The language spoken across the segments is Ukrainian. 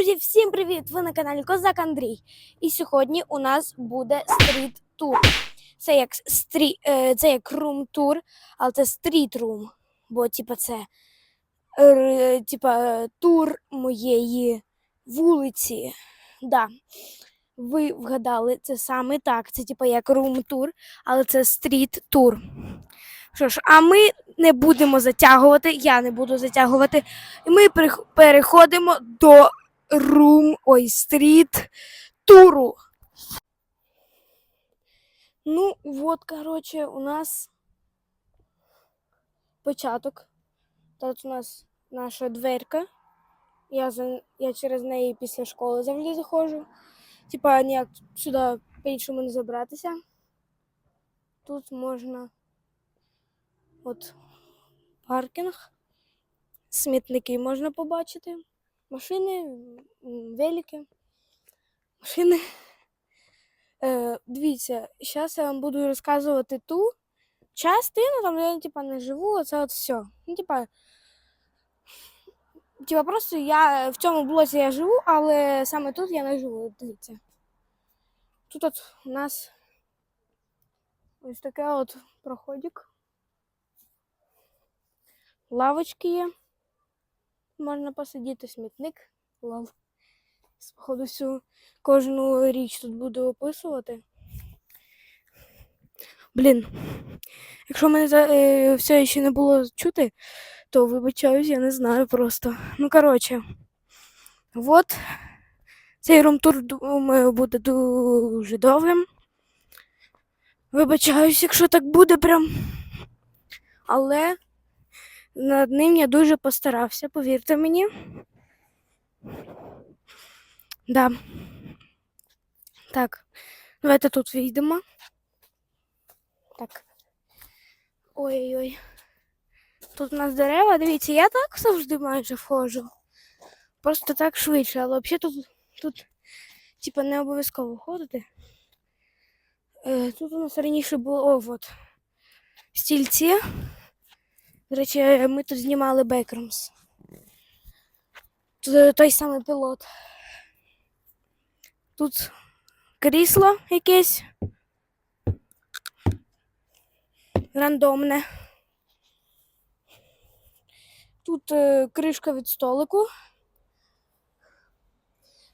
Друзі, всім привіт! Ви на каналі Козак Андрій. І сьогодні у нас буде стріт тур. Це як стрі... е, це як рум тур, але це стріт рум. Бо типа це е, типа тур моєї вулиці. Да. Ви вгадали, це саме так. Це типа як рум тур, але це стріт тур. Що ж, а ми не будемо затягувати, я не буду затягувати. І ми переходимо до рум, ой, стріт туру. Ну, от, короче, у нас початок. Тут у нас наша дверка. Я, за, я через неї після школи завжди заходжу. Типа ніяк сюди по-іншому не забратися. Тут можна от паркінг, смітники можна побачити, машини, велики, машини. Е, дивіться, зараз я вам буду розказувати ту частину, там, я типа, не живу, це от все. Ну, типа, типа, просто я в цьому блоці я живу, але саме тут я не живу. Дивіться. Тут от у нас ось таке от проходик. Лавочки є. Можна посидіти, смітник, лав. Походу, всю кожну річ тут буду описувати. Блін. Якщо мене е, все ще не було чути, то вибачаюсь, я не знаю просто. Ну, коротше, от цей румтур, думаю, буде дуже довгим. Вибачаюсь, якщо так буде прям. Але над ним я дуже постарався, повірте мені. Да. Так, давайте тут вийдемо. Так. Ой-ой-ой. Тут у нас дерева, дивіться, я так завжди майже входжу. Просто так швидше, але взагалі тут, тут типа, не обов'язково ходити. Е, тут у нас раніше було о, от, стільці. До речі, ми тут знімали Бекрумс. Тут е, той самий пілот. Тут крісло якесь. Рандомне. Тут е, кришка від столику.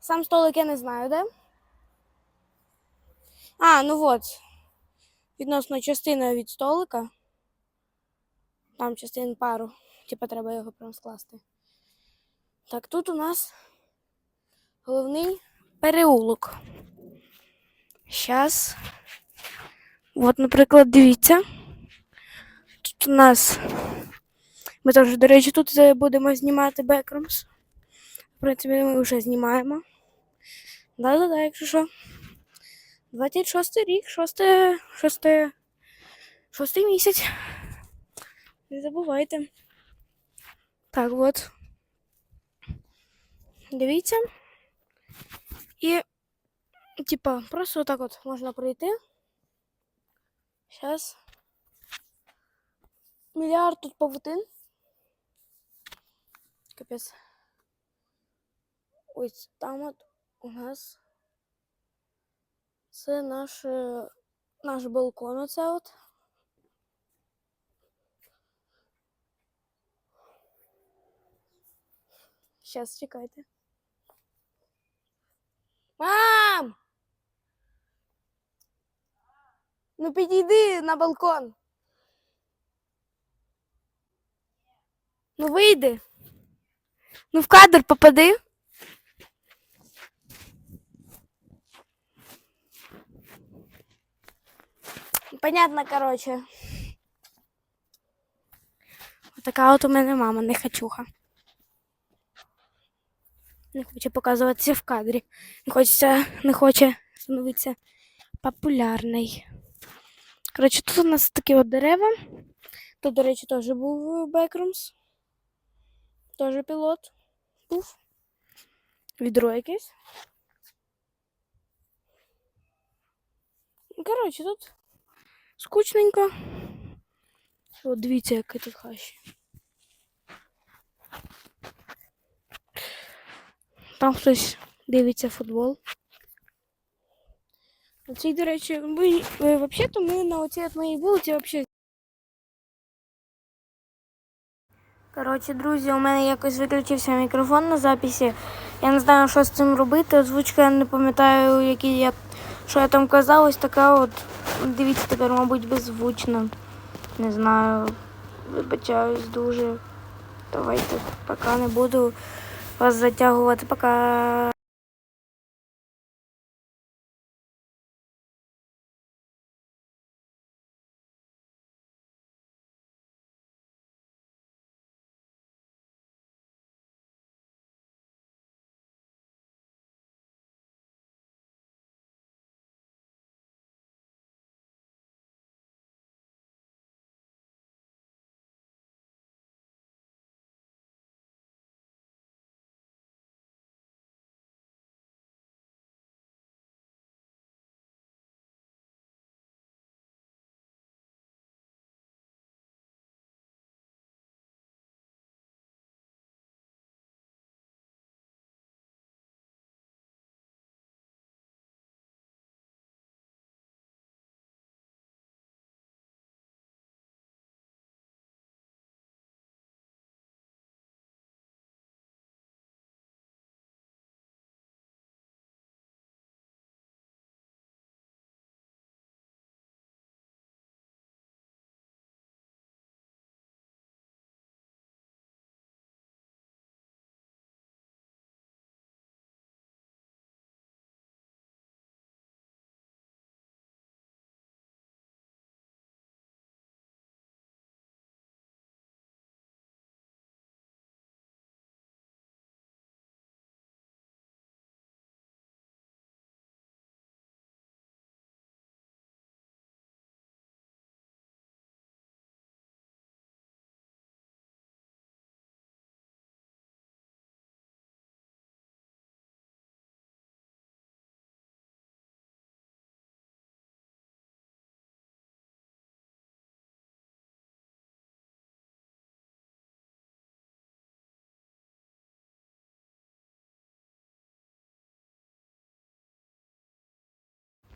Сам столик я не знаю, де. А, ну от. Відносно частина від столика. Там частин пару. Типа треба його прям скласти. Так, тут у нас головний переулок. Щас. От, наприклад, дивіться. Тут у нас. Ми теж, до речі, тут е, будемо знімати бекрумс. В принципі, ми вже знімаємо. Да-да-да, якщо що. 26 рік, 6, 6, 6 місяць. Не забувайте. Так, от. Дивіться. І, типа, просто отак от можна пройти. Зараз. Мільярд тут павутин. Капець. Ось там от у нас. Це наш, е, наш балкон оце от. Щас чекайте. Мам! Ну підійди на балкон. Ну вийди. Ну в кадр попади. Понятно, короче. Така от у мене мама не хочуха. Не хоче показуватися в кадрі. Не хочеться, не хоче становитися популярний. Коротше, тут у нас такі от дерева. Тут, до речі, теж був Бекрумс. Теж пілот був. Відро якесь. Коротше, тут скучненько. От дивіться, яке тут хащі. Там хтось дивиться футбол. На до речі, ви взагалі-то ми на оцій моїй вулиці взагалі. Коротше, друзі, у мене якось виключився мікрофон на записі. Я не знаю, що з цим робити. Озвучка я не пам'ятаю, які я, що я там казав, ось така от. Дивіться, тепер, мабуть, беззвучно. Не знаю. Вибачаюсь дуже. Давайте поки не буду вас затягувати. Пока.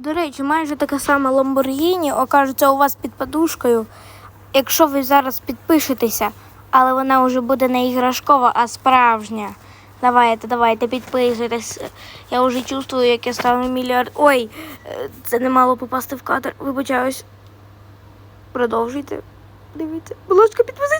До речі, майже така сама Lamborghini окажеться у вас під подушкою, якщо ви зараз підпишетеся, але вона вже буде не іграшкова, а справжня. Давайте, давайте, підписуйтесь. Я вже чувствую, як я стану мільярд. Ой, е, це не мало попасти в кадр. Вибачаюсь. Продовжуйте. Дивіться. Будь ласка, підписуйтесь,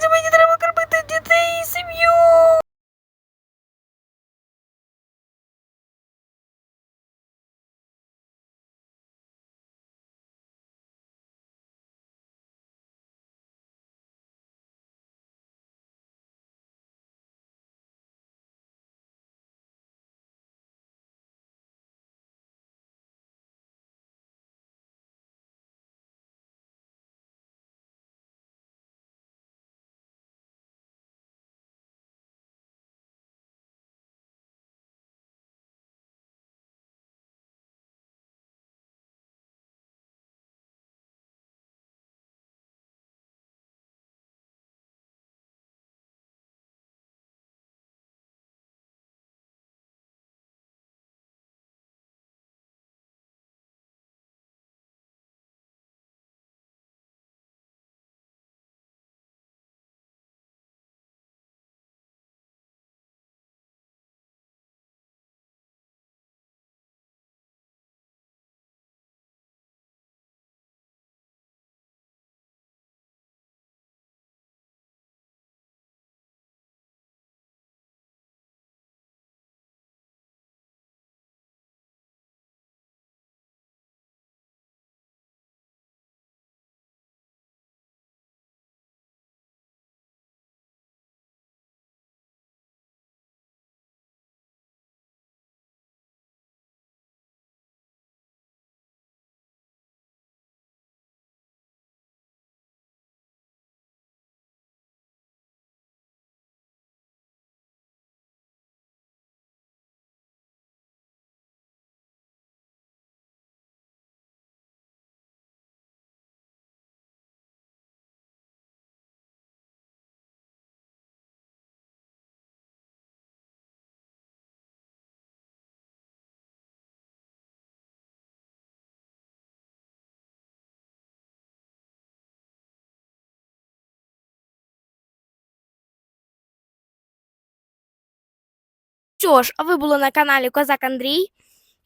Що ж, а ви були на каналі Козак Андрій.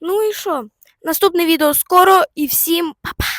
Ну і що? Наступне відео скоро і всім па-па!